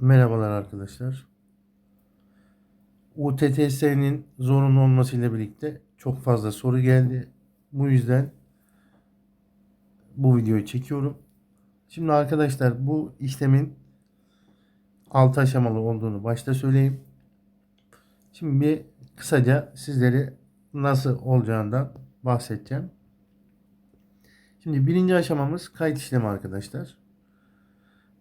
Merhabalar arkadaşlar. UTTS'nin zorunlu olmasıyla birlikte çok fazla soru geldi. Bu yüzden bu videoyu çekiyorum. Şimdi arkadaşlar bu işlemin 6 aşamalı olduğunu başta söyleyeyim. Şimdi bir kısaca sizlere nasıl olacağından bahsedeceğim. Şimdi birinci aşamamız kayıt işlemi arkadaşlar.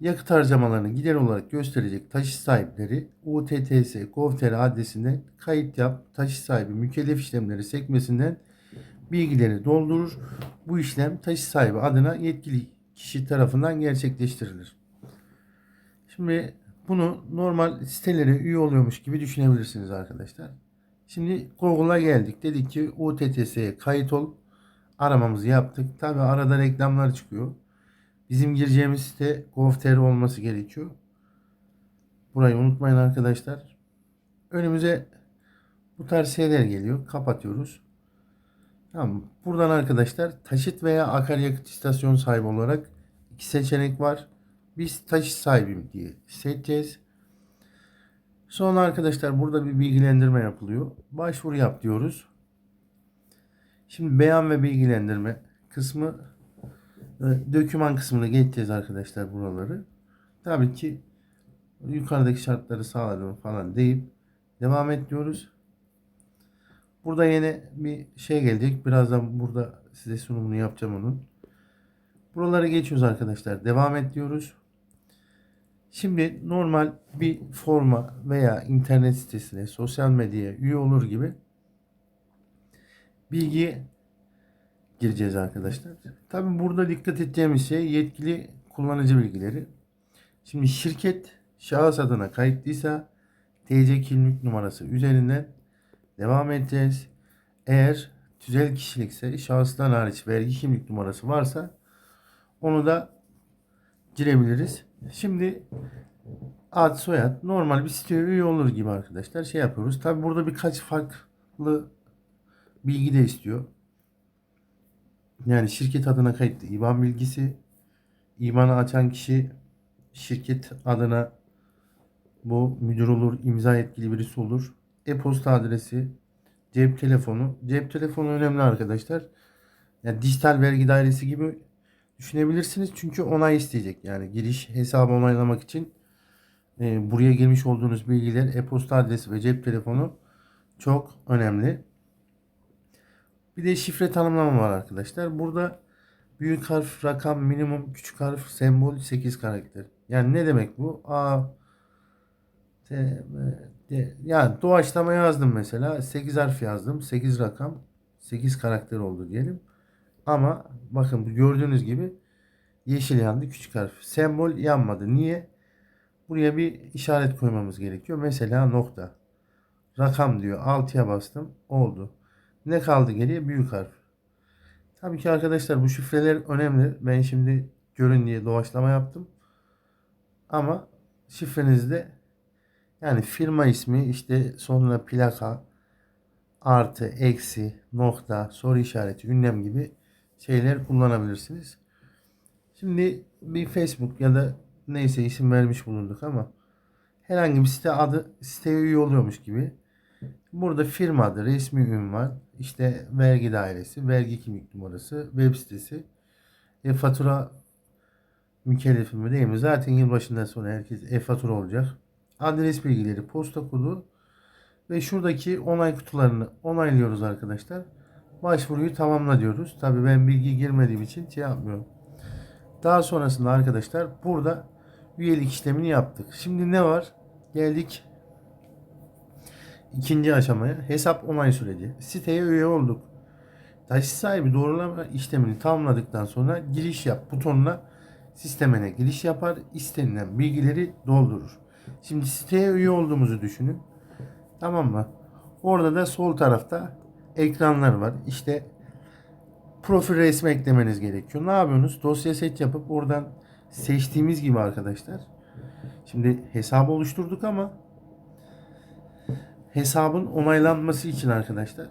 Yakıt harcamalarını gider olarak gösterecek taşıt sahipleri UTTS Gov.tr adresinde kayıt yap taşıt sahibi mükellef işlemleri sekmesinden bilgileri doldurur. Bu işlem taşıt sahibi adına yetkili kişi tarafından gerçekleştirilir. Şimdi bunu normal sitelere üye oluyormuş gibi düşünebilirsiniz arkadaşlar. Şimdi Google'a geldik. Dedik ki UTTS'ye kayıt ol. Aramamızı yaptık. Tabi arada reklamlar çıkıyor. Bizim gireceğimiz site gov.tr olması gerekiyor. Burayı unutmayın arkadaşlar. Önümüze bu tarz şeyler geliyor. Kapatıyoruz. Tamam. Buradan arkadaşlar taşıt veya akaryakıt istasyon sahibi olarak iki seçenek var. Biz taşıt sahibim diye seçeceğiz. Sonra arkadaşlar burada bir bilgilendirme yapılıyor. Başvuru yap diyoruz. Şimdi beyan ve bilgilendirme kısmı döküman kısmına geçeceğiz arkadaşlar buraları. Tabii ki yukarıdaki şartları sağladım falan deyip devam et diyoruz. Burada yine bir şey gelecek. Birazdan burada size sunumunu yapacağım onun. Buralara geçiyoruz arkadaşlar. Devam et diyoruz. Şimdi normal bir forma veya internet sitesine, sosyal medyaya üye olur gibi bilgi gireceğiz arkadaşlar. Tabi burada dikkat edeceğimiz şey yetkili kullanıcı bilgileri. Şimdi şirket şahıs adına kayıtlıysa TC kimlik numarası üzerinden devam edeceğiz. Eğer tüzel kişilikse şahıstan hariç vergi kimlik numarası varsa onu da girebiliriz. Şimdi ad soyad normal bir siteye üye olur gibi arkadaşlar şey yapıyoruz. Tabi burada birkaç farklı bilgi de istiyor. Yani şirket adına kayıtlı IBAN bilgisi, IBAN'ı açan kişi şirket adına bu müdür olur, imza yetkili birisi olur. E-posta adresi, cep telefonu. Cep telefonu önemli arkadaşlar. Yani dijital vergi dairesi gibi düşünebilirsiniz. Çünkü onay isteyecek. Yani giriş hesabı onaylamak için e, buraya girmiş olduğunuz bilgiler e-posta adresi ve cep telefonu çok önemli. Bir de şifre tanımlama var arkadaşlar. Burada büyük harf, rakam, minimum, küçük harf, sembol 8 karakter. Yani ne demek bu? A T, M, D. Yani doğaçlama yazdım mesela. 8 harf yazdım. 8 rakam, 8 karakter oldu diyelim. Ama bakın gördüğünüz gibi yeşil yandı küçük harf. Sembol yanmadı. Niye? Buraya bir işaret koymamız gerekiyor. Mesela nokta. Rakam diyor. 6'ya bastım. Oldu. Ne kaldı geriye? Büyük harf. Tabii ki arkadaşlar bu şifreler önemli. Ben şimdi görün diye doğaçlama yaptım. Ama şifrenizde yani firma ismi işte sonuna plaka artı eksi nokta soru işareti ünlem gibi şeyler kullanabilirsiniz. Şimdi bir Facebook ya da neyse isim vermiş bulunduk ama herhangi bir site adı siteye üye oluyormuş gibi Burada firma adı, resmi ünvan, işte vergi dairesi, vergi kimlik numarası, web sitesi, e fatura mükellefi mi değil mi? Zaten yılbaşından sonra herkes e-fatura olacak. Adres bilgileri, posta kodu ve şuradaki onay kutularını onaylıyoruz arkadaşlar. Başvuruyu tamamla diyoruz. Tabi ben bilgi girmediğim için şey yapmıyorum. Daha sonrasında arkadaşlar burada üyelik işlemini yaptık. Şimdi ne var? Geldik İkinci aşamaya hesap onay süreci. Siteye üye olduk. Taşıt sahibi doğrulama işlemini tamamladıktan sonra giriş yap butonuna sistemine giriş yapar. istenilen bilgileri doldurur. Şimdi siteye üye olduğumuzu düşünün. Tamam mı? Orada da sol tarafta ekranlar var. İşte profil resmi eklemeniz gerekiyor. Ne yapıyorsunuz? Dosya seç yapıp oradan seçtiğimiz gibi arkadaşlar. Şimdi hesabı oluşturduk ama hesabın onaylanması için arkadaşlar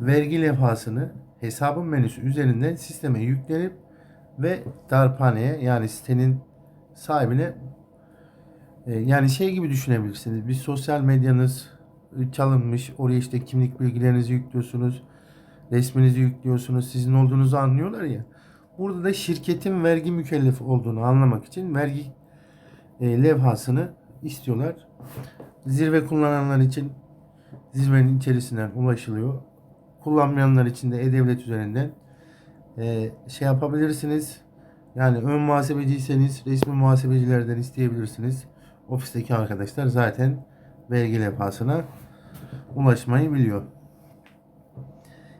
vergi levhasını hesabın menüsü üzerinden sisteme yüklenip ve darphaneye yani sitenin sahibine E, yani şey gibi düşünebilirsiniz. Bir sosyal medyanız çalınmış. Oraya işte kimlik bilgilerinizi yüklüyorsunuz. Resminizi yüklüyorsunuz. Sizin olduğunuzu anlıyorlar ya. Burada da şirketin vergi mükellefi olduğunu anlamak için vergi e, levhasını istiyorlar. Zirve kullananlar için zirvenin içerisinden ulaşılıyor. Kullanmayanlar için de e-devlet üzerinden e, şey yapabilirsiniz. Yani ön muhasebeciyseniz resmi muhasebecilerden isteyebilirsiniz. Ofisteki arkadaşlar zaten vergi levhasına ulaşmayı biliyor.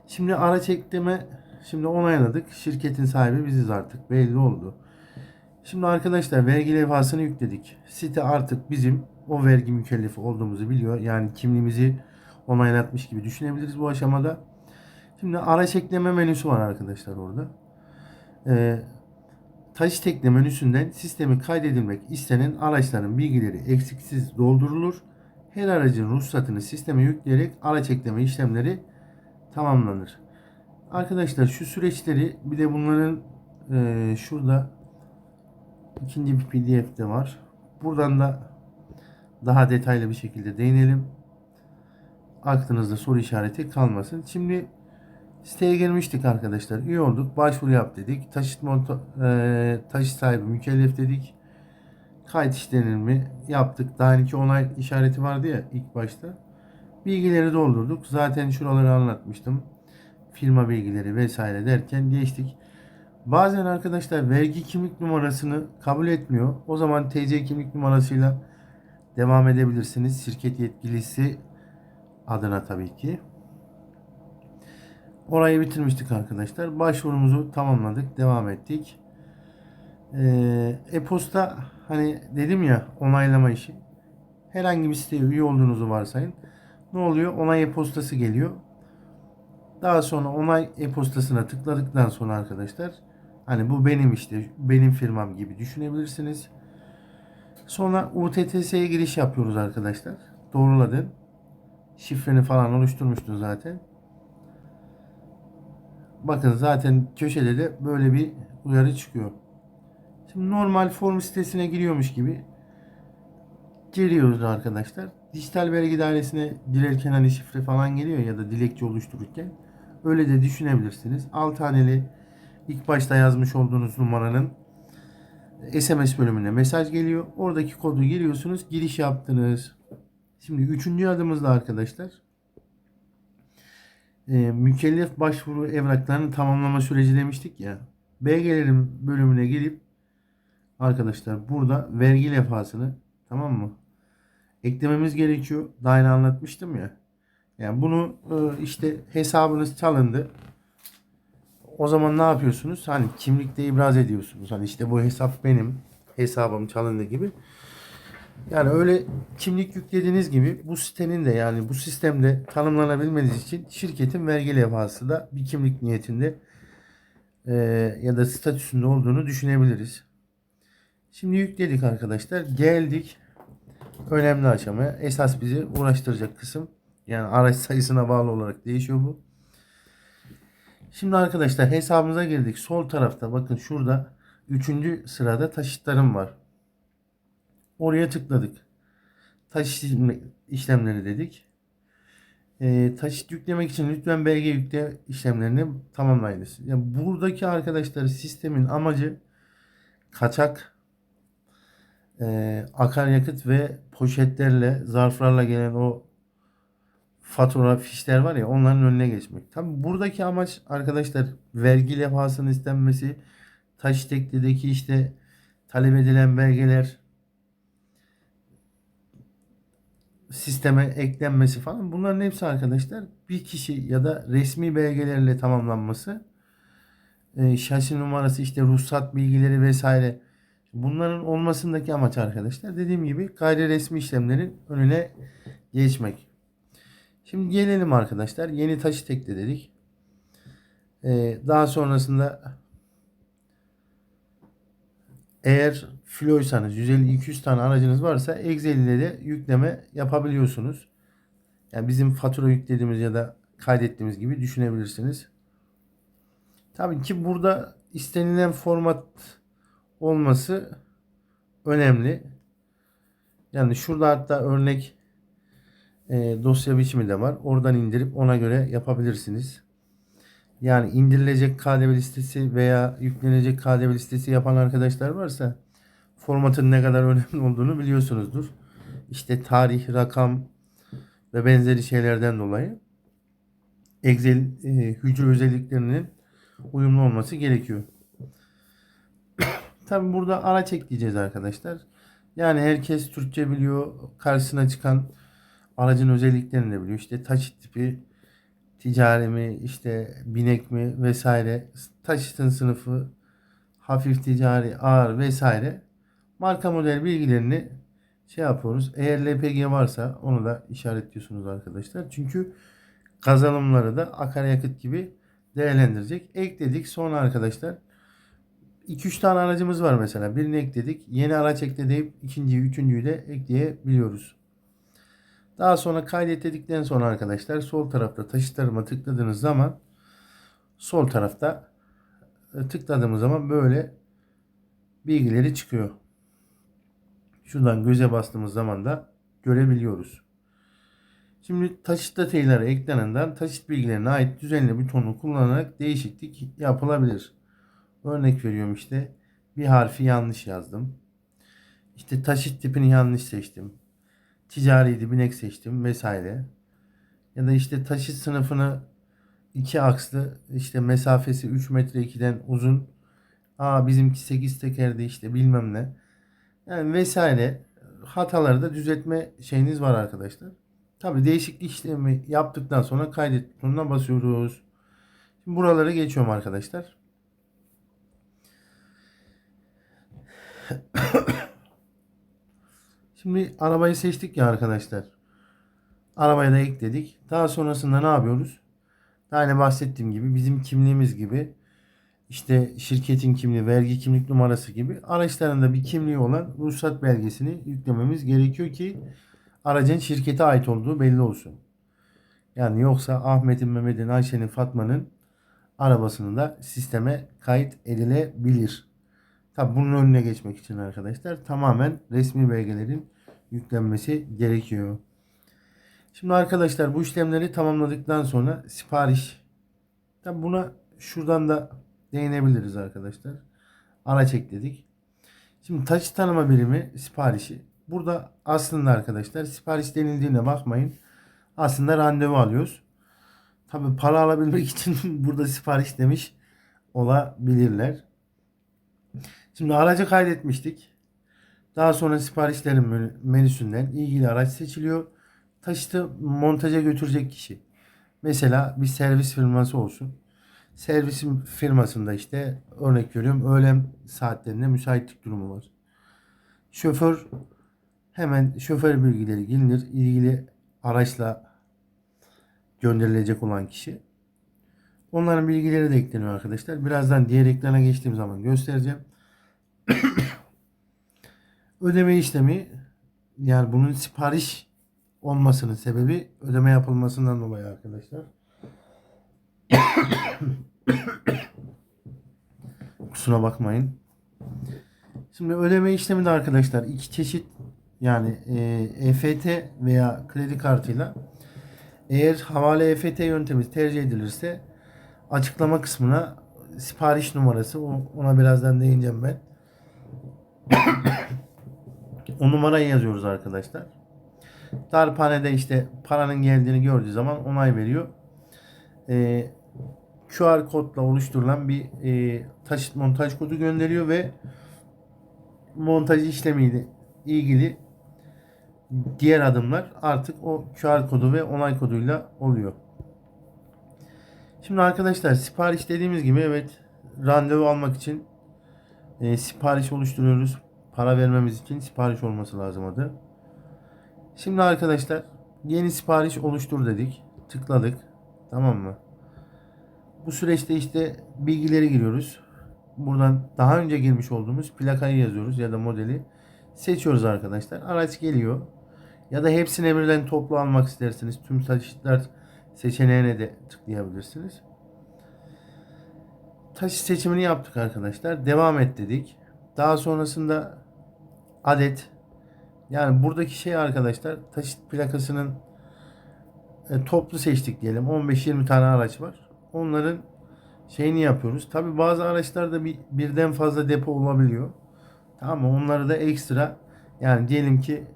Şimdi araç ekleme şimdi onayladık. Şirketin sahibi biziz artık. Belli oldu. Şimdi arkadaşlar vergi levhasını yükledik. Site artık bizim o vergi mükellefi olduğumuzu biliyor. Yani kimliğimizi onaylatmış gibi düşünebiliriz bu aşamada. Şimdi araç ekleme menüsü var arkadaşlar orada. Ee, taş tekne menüsünden sistemi kaydedilmek istenen araçların bilgileri eksiksiz doldurulur. Her aracın ruhsatını sisteme yükleyerek araç ekleme işlemleri tamamlanır. Arkadaşlar şu süreçleri bir de bunların e, şurada ikinci bir pdf de var. Buradan da daha detaylı bir şekilde değinelim. Aklınızda soru işareti kalmasın. Şimdi siteye girmiştik arkadaşlar. Üye olduk. Başvuru yap dedik. Taşıt monta, e, taşıt sahibi mükellef dedik. Kayıt işlenimi yaptık. Daha iki onay işareti vardı ya ilk başta. Bilgileri doldurduk. Zaten şuraları anlatmıştım. Firma bilgileri vesaire derken geçtik. Bazen arkadaşlar vergi kimlik numarasını kabul etmiyor. O zaman TC kimlik numarasıyla devam edebilirsiniz. Şirket yetkilisi adına tabii ki. Orayı bitirmiştik arkadaşlar. Başvurumuzu tamamladık. Devam ettik. Ee, e-posta hani dedim ya onaylama işi. Herhangi bir siteye üye olduğunuzu varsayın. Ne oluyor? Onay e-postası geliyor. Daha sonra onay e-postasına tıkladıktan sonra arkadaşlar hani bu benim işte benim firmam gibi düşünebilirsiniz. Sonra UTTS'ye giriş yapıyoruz arkadaşlar. Doğruladın. Şifreni falan oluşturmuştun zaten. Bakın zaten köşede de böyle bir uyarı çıkıyor. Şimdi normal form sitesine giriyormuş gibi giriyoruz arkadaşlar. Dijital vergi dairesine girerken hani şifre falan geliyor ya da dilekçe oluştururken öyle de düşünebilirsiniz. 6 haneli ilk başta yazmış olduğunuz numaranın SMS bölümüne mesaj geliyor. Oradaki kodu giriyorsunuz. Giriş yaptınız. Şimdi üçüncü adımızda arkadaşlar e, mükellef başvuru evraklarını tamamlama süreci demiştik ya. BG'lerin bölümüne gelip arkadaşlar burada vergi levhasını tamam mı? Eklememiz gerekiyor. Daha yeni anlatmıştım ya. Yani bunu e, işte hesabınız çalındı. O zaman ne yapıyorsunuz? Hani kimlikte ibraz ediyorsunuz. Hani işte bu hesap benim. Hesabım çalındı gibi. Yani öyle kimlik yüklediğiniz gibi bu sitenin de yani bu sistemde tanımlanabilmeniz için şirketin vergi levhası da bir kimlik niyetinde e, ya da statüsünde olduğunu düşünebiliriz. Şimdi yükledik arkadaşlar. Geldik önemli aşamaya. Esas bizi uğraştıracak kısım. Yani araç sayısına bağlı olarak değişiyor bu. Şimdi arkadaşlar hesabımıza girdik. Sol tarafta bakın şurada 3. sırada taşıtlarım var. Oraya tıkladık. Taşıt işlemleri dedik. E, taşıt yüklemek için lütfen belge yükle işlemlerini tamamlayınız. Yani buradaki arkadaşlar sistemin amacı kaçak e, akaryakıt ve poşetlerle zarflarla gelen o fatura fişler var ya onların önüne geçmek. Tabi buradaki amaç arkadaşlar vergi levhasının istenmesi taş teklideki işte talep edilen belgeler sisteme eklenmesi falan bunların hepsi arkadaşlar bir kişi ya da resmi belgelerle tamamlanması e, şasi numarası işte ruhsat bilgileri vesaire bunların olmasındaki amaç arkadaşlar dediğim gibi gayri resmi işlemlerin önüne geçmek. Şimdi gelelim arkadaşlar yeni taşı tekle dedik. E, daha sonrasında eğer filoysanız 150-200 tane aracınız varsa Excel ile de yükleme yapabiliyorsunuz. Yani bizim fatura yüklediğimiz ya da kaydettiğimiz gibi düşünebilirsiniz. Tabii ki burada istenilen format olması önemli. Yani şurada hatta örnek e, dosya biçimi de var. Oradan indirip ona göre yapabilirsiniz. Yani indirilecek KDV listesi veya yüklenecek KDV listesi yapan arkadaşlar varsa formatın ne kadar önemli olduğunu biliyorsunuzdur. İşte tarih, rakam ve benzeri şeylerden dolayı Excel e, hücre özelliklerinin uyumlu olması gerekiyor. Tabi burada araç ekleyeceğiz arkadaşlar. Yani herkes Türkçe biliyor. Karşısına çıkan aracın özelliklerini de biliyor. İşte taşıt tipi, ticari mi, işte binek mi vesaire. Taşıtın sınıfı, hafif ticari, ağır vesaire. Marka model bilgilerini şey yapıyoruz. Eğer LPG varsa onu da işaretliyorsunuz arkadaşlar. Çünkü kazanımları da akaryakıt gibi değerlendirecek. Ekledik. Sonra arkadaşlar 2-3 tane aracımız var mesela. Birini ekledik. Yeni araç ekle deyip ikinciyi, üçüncüyü de ekleyebiliyoruz. Daha sonra kaydet dedikten sonra arkadaşlar sol tarafta taşıtlarıma tıkladığınız zaman sol tarafta e, tıkladığımız zaman böyle bilgileri çıkıyor. Şuradan göze bastığımız zaman da görebiliyoruz. Şimdi taşıt detayları eklenenden taşıt bilgilerine ait düzenli butonu kullanarak değişiklik yapılabilir. Örnek veriyorum işte bir harfi yanlış yazdım. İşte taşıt tipini yanlış seçtim. Ticariydi binek seçtim vesaire. Ya da işte taşıt sınıfını iki akslı işte mesafesi 3 metre 2'den uzun. Aa bizimki 8 tekerdi işte bilmem ne. Yani vesaire hataları da düzeltme şeyiniz var arkadaşlar. Tabi değişiklik işlemi yaptıktan sonra kaydet butonuna basıyoruz. Şimdi buralara geçiyorum arkadaşlar. Şimdi arabayı seçtik ya arkadaşlar. Arabayı da ekledik. Daha sonrasında ne yapıyoruz? Daha önce bahsettiğim gibi bizim kimliğimiz gibi işte şirketin kimliği, vergi kimlik numarası gibi araçlarında bir kimliği olan ruhsat belgesini yüklememiz gerekiyor ki aracın şirkete ait olduğu belli olsun. Yani yoksa Ahmet'in, Mehmet'in, Ayşe'nin, Fatma'nın arabasını da sisteme kayıt edilebilir. Tabi bunun önüne geçmek için arkadaşlar tamamen resmi belgelerin yüklenmesi gerekiyor. Şimdi arkadaşlar bu işlemleri tamamladıktan sonra sipariş. Tabi buna şuradan da değinebiliriz arkadaşlar. Araç ekledik. Şimdi taşıt tanıma birimi siparişi. Burada aslında arkadaşlar sipariş denildiğine bakmayın. Aslında randevu alıyoruz. Tabi para alabilmek için burada sipariş demiş olabilirler. Şimdi aracı kaydetmiştik. Daha sonra siparişlerin menüsünden ilgili araç seçiliyor. Taşıtı montaja götürecek kişi. Mesela bir servis firması olsun. Servisin firmasında işte örnek veriyorum öğlen saatlerinde müsaitlik durumu var. Şoför hemen şoför bilgileri gelinir. ilgili araçla gönderilecek olan kişi. Onların bilgileri de ekleniyor arkadaşlar. Birazdan diğer ekrana geçtiğim zaman göstereceğim. Ödeme işlemi yani bunun sipariş olmasının sebebi ödeme yapılmasından dolayı arkadaşlar. Kusura bakmayın. Şimdi ödeme işlemi de arkadaşlar iki çeşit yani e, EFT veya kredi kartıyla eğer havale EFT yöntemi tercih edilirse açıklama kısmına sipariş numarası ona birazdan değineceğim ben. o numarayı yazıyoruz arkadaşlar. Darphanede işte paranın geldiğini gördüğü zaman onay veriyor. Ee, QR kodla oluşturulan bir e, taşıt montaj kodu gönderiyor ve montaj işlemiyle ilgili diğer adımlar artık o QR kodu ve onay koduyla oluyor. Şimdi arkadaşlar sipariş dediğimiz gibi evet randevu almak için e, sipariş oluşturuyoruz. Para vermemiz için sipariş olması lazım adı. Şimdi arkadaşlar yeni sipariş oluştur dedik. Tıkladık. Tamam mı? Bu süreçte işte bilgileri giriyoruz. Buradan daha önce girmiş olduğumuz plakayı yazıyoruz ya da modeli seçiyoruz arkadaşlar. Araç geliyor. Ya da hepsini birden toplu almak isterseniz tüm taşıtlar seçeneğine de tıklayabilirsiniz. Taşıt seçimini yaptık arkadaşlar. Devam et dedik. Daha sonrasında adet Yani buradaki şey arkadaşlar taşıt plakasının e, toplu seçtik diyelim. 15-20 tane araç var. Onların şeyini yapıyoruz. Tabi bazı araçlarda bir, birden fazla depo olabiliyor. Tamam mı? Onları da ekstra yani diyelim ki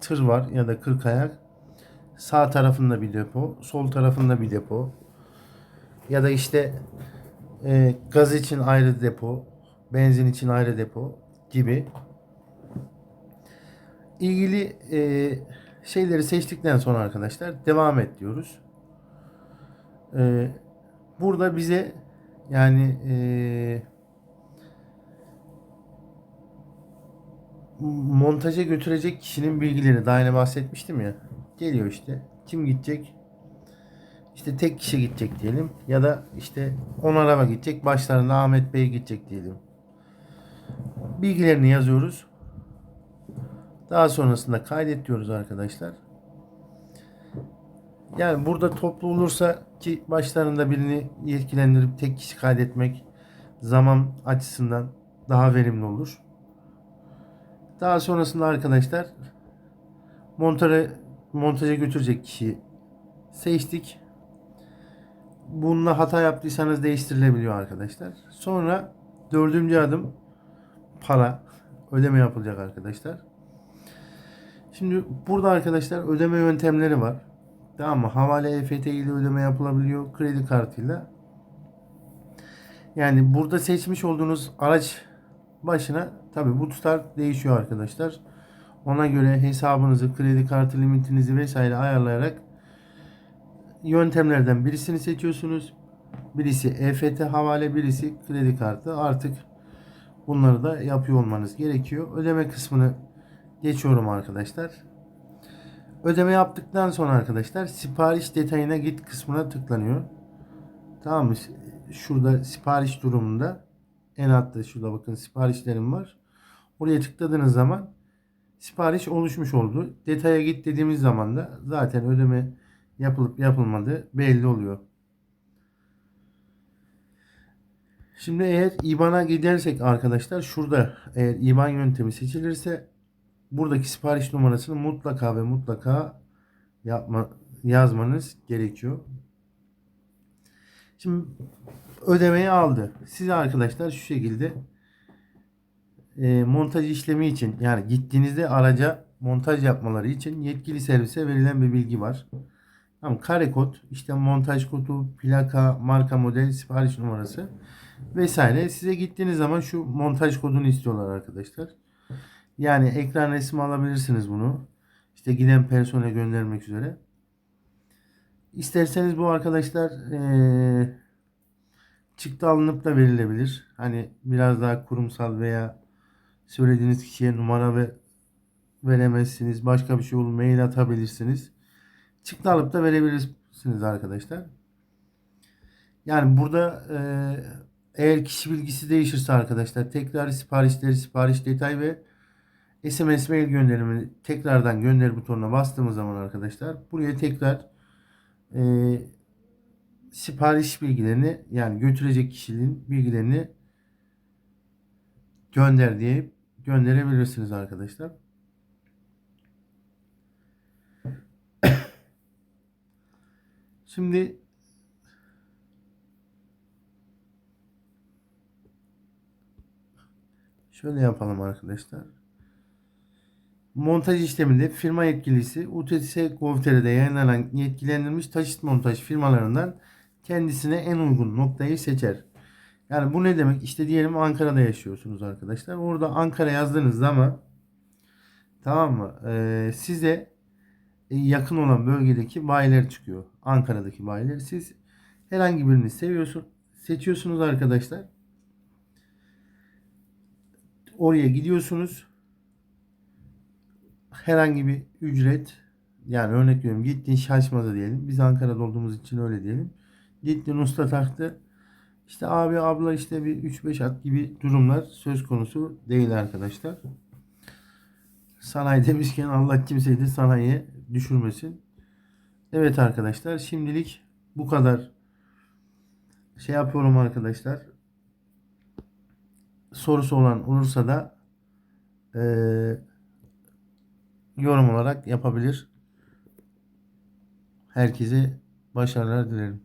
tır var ya da 40 ayak. Sağ tarafında bir depo, sol tarafında bir depo. Ya da işte e, gaz için ayrı depo, benzin için ayrı depo gibi ilgili e, şeyleri seçtikten sonra arkadaşlar devam et diyoruz. E, burada bize yani e, montaja götürecek kişinin bilgileri daha yeni bahsetmiştim ya. Geliyor işte. Kim gidecek? İşte tek kişi gidecek diyelim. Ya da işte 10 araba gidecek. Başlarında Ahmet Bey gidecek diyelim. Bilgilerini yazıyoruz. Daha sonrasında kaydet diyoruz arkadaşlar. Yani burada toplu olursa ki başlarında birini yetkilendirip tek kişi kaydetmek zaman açısından daha verimli olur. Daha sonrasında arkadaşlar montaja, montaja götürecek kişiyi seçtik. Bununla hata yaptıysanız değiştirilebiliyor arkadaşlar. Sonra dördüncü adım para ödeme yapılacak arkadaşlar. Şimdi burada arkadaşlar ödeme yöntemleri var. Tamam mı? Havale EFT ile ödeme yapılabiliyor. Kredi kartıyla. Yani burada seçmiş olduğunuz araç başına tabi bu tutar değişiyor arkadaşlar. Ona göre hesabınızı, kredi kartı limitinizi vesaire ayarlayarak yöntemlerden birisini seçiyorsunuz. Birisi EFT havale, birisi kredi kartı. Artık bunları da yapıyor olmanız gerekiyor. Ödeme kısmını geçiyorum arkadaşlar. Ödeme yaptıktan sonra arkadaşlar sipariş detayına git kısmına tıklanıyor. Tamam mı? Şurada sipariş durumunda en altta şurada bakın siparişlerim var. Oraya tıkladığınız zaman sipariş oluşmuş oldu. Detaya git dediğimiz zaman da zaten ödeme yapılıp yapılmadığı belli oluyor. Şimdi eğer IBAN'a gidersek arkadaşlar şurada eğer IBAN yöntemi seçilirse buradaki sipariş numarasını mutlaka ve mutlaka yapma, yazmanız gerekiyor. Şimdi ödemeyi aldı. Size arkadaşlar şu şekilde e, montaj işlemi için yani gittiğinizde araca montaj yapmaları için yetkili servise verilen bir bilgi var. Tamam, kare kod, işte montaj kodu, plaka, marka model, sipariş numarası vesaire. Size gittiğiniz zaman şu montaj kodunu istiyorlar arkadaşlar. Yani ekran resmi alabilirsiniz bunu. İşte giden personel göndermek üzere. İsterseniz bu arkadaşlar ee, çıktı alınıp da verilebilir. Hani biraz daha kurumsal veya söylediğiniz kişiye numara ve veremezsiniz. Başka bir şey olur mail atabilirsiniz. Çıktı alıp da verebilirsiniz arkadaşlar. Yani burada eğer kişi bilgisi değişirse arkadaşlar tekrar siparişleri, sipariş detay ve SMS mail gönderimi tekrardan gönder butonuna bastığımız zaman arkadaşlar buraya tekrar e, sipariş bilgilerini yani götürecek kişinin bilgilerini gönder diye gönderebilirsiniz arkadaşlar. Şimdi şöyle yapalım arkadaşlar. Montaj işleminde firma yetkilisi UTS Gov.tr'de yayınlanan yetkilendirilmiş taşıt montaj firmalarından kendisine en uygun noktayı seçer. Yani bu ne demek? İşte diyelim Ankara'da yaşıyorsunuz arkadaşlar. Orada Ankara yazdığınız zaman tamam mı? Ee, size yakın olan bölgedeki bayiler çıkıyor. Ankara'daki bayiler. Siz herhangi birini seviyorsun, seçiyorsunuz arkadaşlar. Oraya gidiyorsunuz. Herhangi bir ücret yani örnek veriyorum gittin şaşmaza diyelim. Biz Ankara'da olduğumuz için öyle diyelim. Gittin usta taktı. İşte abi abla işte bir 3-5 at gibi durumlar söz konusu değil arkadaşlar. Sanayi demişken Allah kimseyi de sanayiye düşürmesin. Evet arkadaşlar şimdilik bu kadar şey yapıyorum arkadaşlar. Sorusu olan olursa da e, yorum olarak yapabilir. Herkese başarılar dilerim.